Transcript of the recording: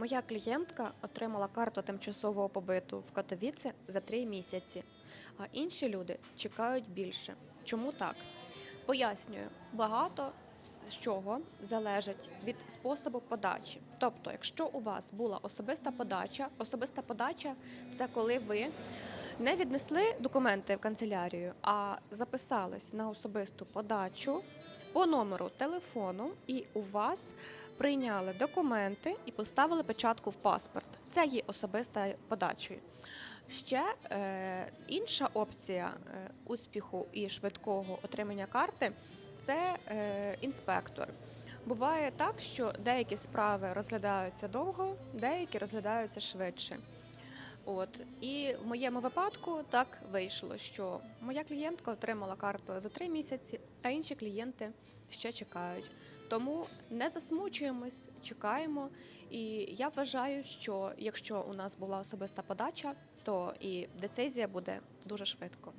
Моя клієнтка отримала карту тимчасового побиту в Катовіці за три місяці, а інші люди чекають більше. Чому так? Пояснюю, багато з чого залежить від способу подачі. Тобто, якщо у вас була особиста подача, особиста подача це коли ви не віднесли документи в канцелярію, а записались на особисту подачу по номеру телефону, і у вас прийняли документи і поставили печатку в паспорт. Це є особиста подачею. Ще е, інша опція е, успіху і швидкого отримання карти це е, інспектор. Буває так, що деякі справи розглядаються довго, деякі розглядаються швидше. От і в моєму випадку так вийшло, що моя клієнтка отримала карту за три місяці, а інші клієнти ще чекають. Тому не засмучуємось, чекаємо. І я вважаю, що якщо у нас була особиста подача, то і децизія буде дуже швидко.